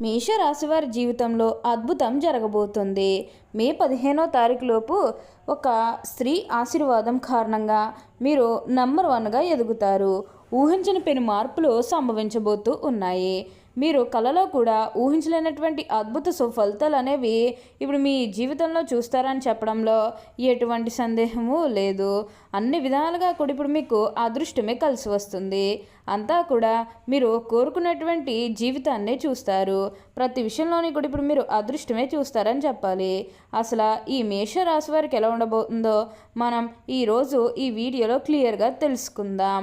మేషరాశివారి జీవితంలో అద్భుతం జరగబోతుంది. మే పదిహేనో తారీఖులోపు ఒక స్త్రీ ఆశీర్వాదం కారణంగా మీరు నంబర్ వన్గా ఎదుగుతారు. ఊహించని పెను మార్పులు సంభవించబోతూ ఉన్నాయి. మీరు కలలో కూడా ఊహించలేనటువంటి అద్భుత సుఫలితాలు అనేవి ఇప్పుడు మీ జీవితంలో చూస్తారని చెప్పడంలో ఎటువంటి సందేహము లేదు. అన్ని విధాలుగా కూడా ఇప్పుడు మీకు అదృష్టమే కలిసి వస్తుంది. అంతా కూడా మీరు కోరుకున్నటువంటి జీవితాన్ని చూస్తారు. ప్రతి విషయంలోని కూడా ఇప్పుడు మీరు అదృష్టమే చూస్తారని చెప్పాలి. అసలు ఈ మేష రాశి వారికి ఎలా ఉండబోతుందో మనం ఈరోజు ఈ వీడియోలో క్లియర్గా తెలుసుకుందాం.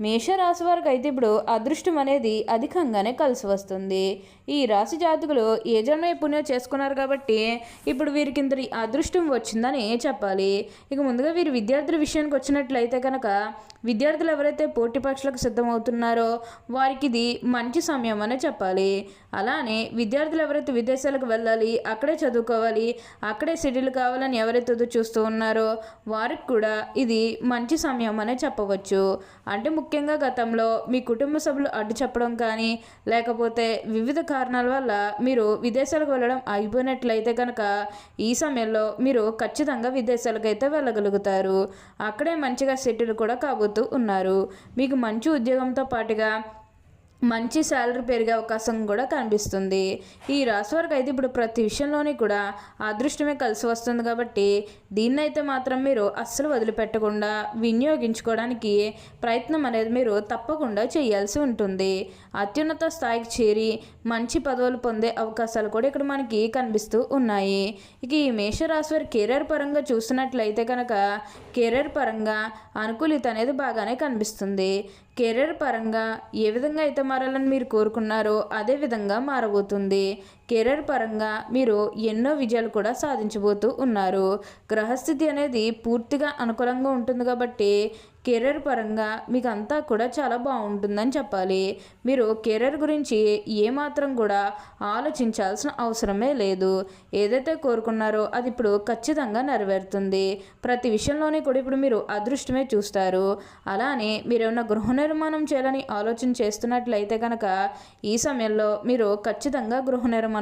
మేషరాశి వారికి అయితే ఇప్పుడు అదృష్టం అనేది అధికంగానే కలిసి వస్తుంది. ఈ రాశి జాతకులు ఏ జన్మ పుణ్యం చేసుకున్నారు కాబట్టి ఇప్పుడు వీరికి ఇంత అదృష్టం వచ్చిందని చెప్పాలి. ఇక ముందుగా వీరు విద్యార్థుల విషయానికి వచ్చినట్లయితే కనుక విద్యార్థులు ఎవరైతే పోటీ పరీక్షలకు సిద్ధమవుతున్నారో వారికి ఇది మంచి సమయం అనే చెప్పాలి. అలానే విద్యార్థులు ఎవరైతే విదేశాలకు వెళ్ళాలి అక్కడే చదువుకోవాలి అక్కడే సెటిల్ కావాలని ఎవరైతే చూస్తూ ఉన్నారో వారికి కూడా ఇది మంచి సమయం అనే చెప్పవచ్చు. అంటే ముఖ్యంగా గతంలో మీ కుటుంబ సభ్యులు అడ్డు చెప్పడం కానీ లేకపోతే వివిధ కారణాల వల్ల మీరు విదేశాలకు వెళ్ళడం అయిపోయినట్లయితే కనుక ఈ సమయంలో మీరు ఖచ్చితంగా విదేశాలకు అయితే వెళ్ళగలుగుతారు. అక్కడే మంచిగా సెటిల్ కూడా కాబోతూ ఉన్నారు. మీకు మంచి ఉద్యోగంతో పాటుగా మంచి శాలరీ పెరిగే అవకాశం కూడా కనిపిస్తుంది. ఈ రాశి వారికి అయితే ఇప్పుడు ప్రతి విషయంలోని కూడా అదృష్టమే కలిసి వస్తుంది కాబట్టి దీన్నైతే మాత్రం మీరు అస్సలు వదిలిపెట్టకుండా వినియోగించుకోవడానికి ప్రయత్నం అనేది మీరు తప్పకుండా చేయాల్సి ఉంటుంది. అత్యున్నత స్థాయికి చేరి మంచి పదవులు పొందే అవకాశాలు కూడా ఇక్కడ మనకి కనిపిస్తూ ఉన్నాయి. ఇక ఈ మేషరాశి వారి కెరీర్ పరంగా చూసినట్లయితే కనుక కెరీర్ పరంగా అనుకూలిత అనేది బాగానే కనిపిస్తుంది. కెరీర్ పరంగా ఏ విధంగా అయితే మారాలని మీరు కోరుకున్నారో అదే విధంగా మారబోతుంది. కెరీర్ పరంగా మీరు ఎన్నో విజయాలు కూడా సాధించబోతూ ఉన్నారు. గ్రహస్థితి అనేది పూర్తిగా అనుకూలంగా ఉంటుంది కాబట్టి కెరీర్ పరంగా మీకు అంతా కూడా చాలా బాగుంటుందని చెప్పాలి. మీరు కెరీర్ గురించి ఏమాత్రం కూడా ఆలోచించాల్సిన అవసరమే లేదు. ఏదైతే కోరుకున్నారో అది ఇప్పుడు ఖచ్చితంగా నెరవేరుతుంది. ప్రతి విషయంలోనే కూడా ఇప్పుడు మీరు అదృష్టమే చూస్తారు. అలానే మీరు ఏమైనా గృహ నిర్మాణం చేయాలని ఆలోచన చేస్తున్నట్లయితే కనుక ఈ సమయంలో మీరు ఖచ్చితంగా గృహ నిర్మాణం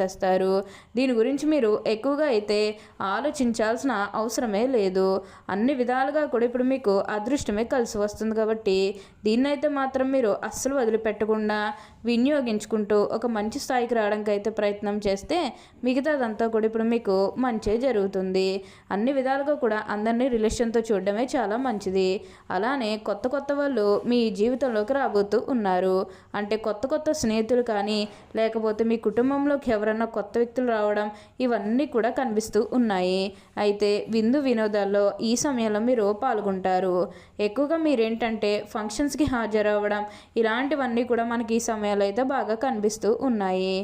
చేసేస్తారు దీని గురించి మీరు ఎక్కువగా అయితే ఆలోచించాల్సిన అవసరమే లేదు. అన్ని విధాలుగా కూడా ఇప్పుడు మీకు అదృష్టమే కలిసి వస్తుంది కాబట్టి దీన్నైతే మాత్రం మీరు అస్సలు వదిలిపెట్టకుండా వినియోగించుకుంటూ ఒక మంచి స్థాయికి రావడానికి అయితే ప్రయత్నం చేస్తే మిగతాదంతా కూడా ఇప్పుడు మీకు మంచే జరుగుతుంది. అన్ని విధాలుగా కూడా అందరినీ రిలేషన్తో చూడడమే చాలా మంచిది. అలానే కొత్త కొత్త వాళ్ళు మీ జీవితంలోకి రాబోతూ ఉన్నారు. అంటే కొత్త కొత్త స్నేహితులు కానీ లేకపోతే మీ కుటుంబంలోకి ఎవరన్నా కొత్త వ్యక్తులు రావడం ఇవన్నీ కూడా కనిపిస్తూ ఉన్నాయి. అయితే విందు వినోదాల్లో ఈ సమయంలో మీరు పాల్గొంటారు. ఎక్కువగా మీరేంటంటే ఫంక్షన్స్కి హాజరవ్వడం ఇలాంటివన్నీ కూడా మనకి ఈ సమయం సమయాలు అయితే బాగా కనిపిస్తూ ఉన్నాయి.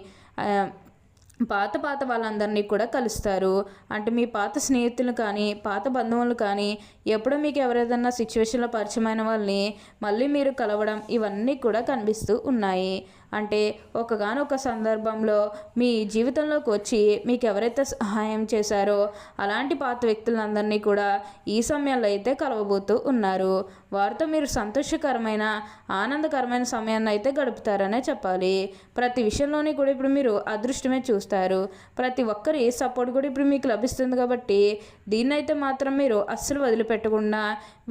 పాత పాత వాళ్ళందరినీ కూడా కలుస్తారు. అంటే మీ పాత స్నేహితులు కానీ పాత బంధువులు కానీ ఎప్పుడో మీకు ఎవరేదన్నా సిచ్యువేషన్లో పరిచయమైన వాళ్ళని మళ్ళీ మీరు కలవడం ఇవన్నీ కూడా కనిపిస్తూ ఉన్నాయి. అంటే ఒకగానొక సందర్భంలో మీ జీవితంలోకి వచ్చి మీకు ఎవరైతే సహాయం చేశారో అలాంటి పాత వ్యక్తులందరినీ కూడా ఈ సమయంలో అయితే కలవబోతూ ఉన్నారు. వారితో మీరు సంతోషకరమైన ఆనందకరమైన సమయాన్ని అయితే గడుపుతారనే చెప్పాలి. ప్రతి విషయంలోని కూడా ఇప్పుడు మీరు అదృష్టమే చూస్తారు. ప్రతి ఒక్కరి సపోర్ట్ కూడా ఇప్పుడు మీకు లభిస్తుంది కాబట్టి దీన్నైతే మాత్రం మీరు అస్సలు వదిలిపెట్టకుండా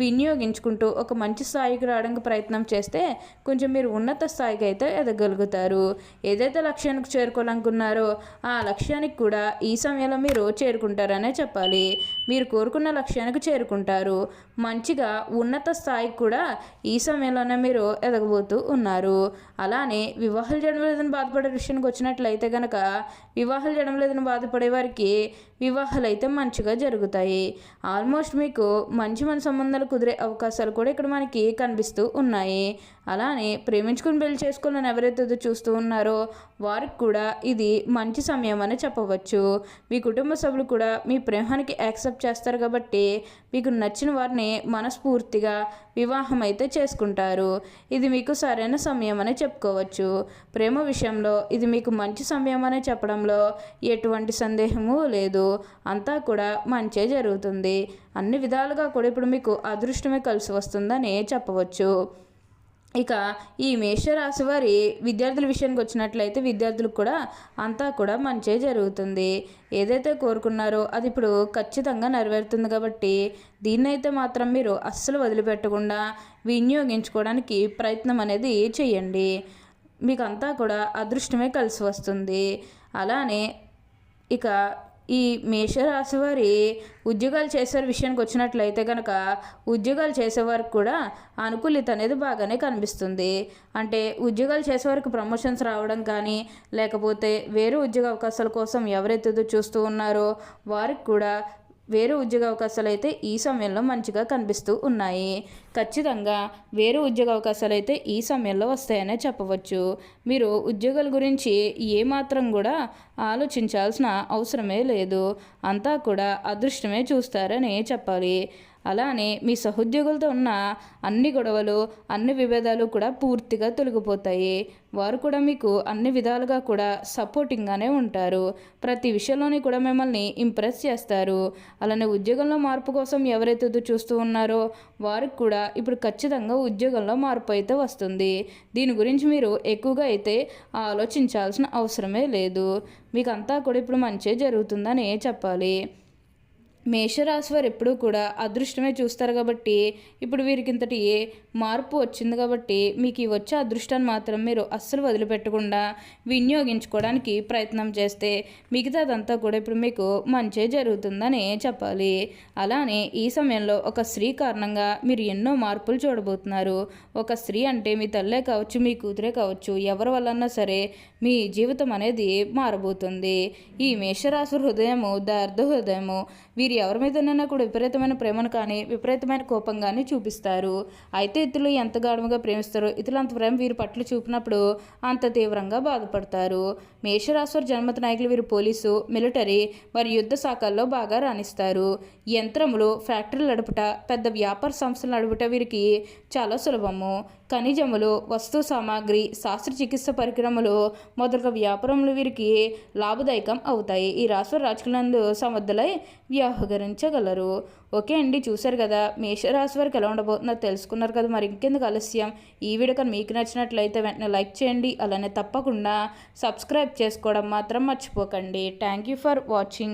వినియోగించుకుంటూ ఒక మంచి స్థాయికి రావడానికి ప్రయత్నం చేస్తే కొంచెం మీరు ఉన్నత స్థాయికి అయితే ఎదగలుగుతారు. చేయగలుగుతారు ఏదైతే లక్ష్యానికి చేరుకోవాలనుకున్నారో ఆ లక్ష్యానికి కూడా ఈ సమయంలో మీరు చేరుకుంటారనే చెప్పాలి. మీరు కోరుకున్న లక్ష్యానికి చేరుకుంటారు. మంచిగా ఉన్నత స్థాయికి కూడా ఈ సమయంలోనే మీరు ఎదగబోతూ ఉన్నారు. అలానే వివాహాలు చేయడం లేదని బాధపడే విషయానికి వచ్చినట్లయితే కనుక వివాహాలు చేయడం లేదని బాధపడే వారికి వివాహాలు అయితే మంచిగా జరుగుతాయి. ఆల్మోస్ట్ మీకు మంచి మన సంబంధాలు కుదిరే అవకాశాలు కూడా ఇక్కడ మనకి కనిపిస్తూ ఉన్నాయి. అలానే ప్రేమించుకుని పెళ్ళి చేసుకోవాలని ఎవరైతే చూస్తూ ఉన్నారో వారికి కూడా ఇది మంచి సమయం అని చెప్పవచ్చు. మీ కుటుంబ సభ్యులు కూడా మీ ప్రేమానికి యాక్సెప్ట్ చేస్తారు కాబట్టి మీకు నచ్చిన వారిని మనస్ఫూర్తిగా వివాహం అయితే చేసుకుంటారు. ఇది మీకు సరైన సమయం అని చెప్పుకోవచ్చు. ప్రేమ విషయంలో ఇది మీకు మంచి సమయం అని చెప్పడంలో ఎటువంటి సందేహము లేదు. అంతా కూడా మంచే జరుగుతుంది. అన్ని విధాలుగా కూడా ఇప్పుడు మీకు అదృష్టమే కలిసి వస్తుందని చెప్పవచ్చు. ఇక ఈ మేషరాశి వారి విద్యార్థుల విషయానికి వచ్చినట్లయితే విద్యార్థులకు కూడా అంతా కూడా మంచే జరుగుతుంది. ఏదైతే కోరుకున్నారో అది ఇప్పుడు ఖచ్చితంగా నెరవేరుతుంది కాబట్టి దీన్నైతే మాత్రం మీరు అస్సలు వదిలిపెట్టకుండా వినియోగించుకోవడానికి ప్రయత్నం అనేది చేయండి. మీకు అంతా కూడా అదృష్టమే కలిసి వస్తుంది. అలానే ఇక ఈ మేషరాశి వారి ఉద్యోగాలు చేసే విషయానికి వచ్చినట్లయితే కనుక ఉద్యోగాలు చేసేవారికి కూడా అనుకూలిత అనేది బాగానే కనిపిస్తుంది. అంటే ఉద్యోగాలు చేసేవారికి ప్రమోషన్స్ రావడం కానీ లేకపోతే వేరే ఉద్యోగ అవకాశాల కోసం ఎవరైతే చూస్తూ ఉన్నారో వారికి కూడా వేరే ఉద్యోగ అవకాశాలు అయితే ఈ సమయంలో మంచిగా కనిపిస్తూ ఉన్నాయి. ఖచ్చితంగా వేరే ఉద్యోగ అవకాశాలు అయితే ఈ సమయంలో వస్తాయనే చెప్పవచ్చు. మీరు ఉద్యోగాల గురించి ఏమాత్రం కూడా ఆలోచించాల్సిన అవసరమే లేదు. అంతా కూడా అదృష్టమే చూస్తారని చెప్పాలి. అలానే మీ సహోద్యోగులతో ఉన్న అన్ని గొడవలు అన్ని విభేదాలు కూడా పూర్తిగా తొలగిపోతాయి. వారు కూడా మీకు అన్ని విధాలుగా కూడా సపోర్టింగ్గానే ఉంటారు. ప్రతి విషయంలోని కూడా మిమ్మల్ని ఇంప్రెస్ చేస్తారు. అలానే ఉద్యోగంలో మార్పు కోసం ఎవరైతే చూస్తూ ఉన్నారో వారికి కూడా ఇప్పుడు ఖచ్చితంగా ఉద్యోగంలో మార్పు అయితే వస్తుంది. దీని గురించి మీరు ఎక్కువగా అయితే ఆలోచించాల్సిన అవసరమే లేదు. మీకు అంతా కూడా ఇప్పుడు మంచి జరుగుతుందని చెప్పాలి. మేషరాశి వారు ఎప్పుడూ కూడా అదృష్టమే చూస్తారు కాబట్టి ఇప్పుడు వీరికి ఇంతటి మార్పు వచ్చింది కాబట్టి మీకు ఈ వచ్చే అదృష్టాన్ని మాత్రం మీరు అస్సలు వదిలిపెట్టకుండా వినియోగించుకోవడానికి ప్రయత్నం చేస్తే మిగతాదంతా కూడా ఇప్పుడు మీకు మంచే జరుగుతుందని చెప్పాలి. అలానే ఈ సమయంలో ఒక స్త్రీ కారణంగా మీరు ఎన్నో మార్పులు చూడబోతున్నారు. ఒక స్త్రీ అంటే మీ తల్లే కావచ్చు మీ కూతురే కావచ్చు ఎవరి వల్లన్నా సరే మీ జీవితం అనేది మారబోతుంది. ఈ మేషరాశి హృదయము దార్థ హృదయము వీరి వీరు ఎవరి మీదనైనా కూడా విపరీతమైన ప్రేమను కానీ విపరీతమైన కోపం కానీ చూపిస్తారు. అయితే ఇతరులు ఎంత గాఢంగా ప్రేమిస్తారో ఇతరులు అంత ప్రేమ వీరి పట్ల చూపినప్పుడు అంత తీవ్రంగా బాధపడతారు. మేషరాశ్వర్ జన్మత నాయకులు వీరు పోలీసు మిలిటరీ మరియు యుద్ధ శాఖల్లో బాగా రాణిస్తారు. యంత్రములు ఫ్యాక్టరీలు నడుపుట పెద్ద వ్యాపార సంస్థలు నడుపుట వీరికి చాలా సులభము. ఖనిజములు వస్తు సామాగ్రి శస్త్రచికిత్స పరికరములు మొదలగు వ్యాపారములు వీరికి లాభదాయకం అవుతాయి. ఈ రాష్ట్ర రాజకీయాలందు సమర్థులై వ్యవహరించగలరు. ఓకే అండి చూశారు కదా మేషరాశి వారికి ఎలా ఉండబోతుందో తెలుసుకున్నారు కదా మరి ఇంకెందుకు ఆలస్యం? ఈ వీడియో కానీ మీకు నచ్చినట్లయితే వెంటనే లైక్ చేయండి అలానే తప్పకుండా సబ్స్క్రైబ్ చేసుకోవడం మాత్రం మర్చిపోకండి. Thank you for watching.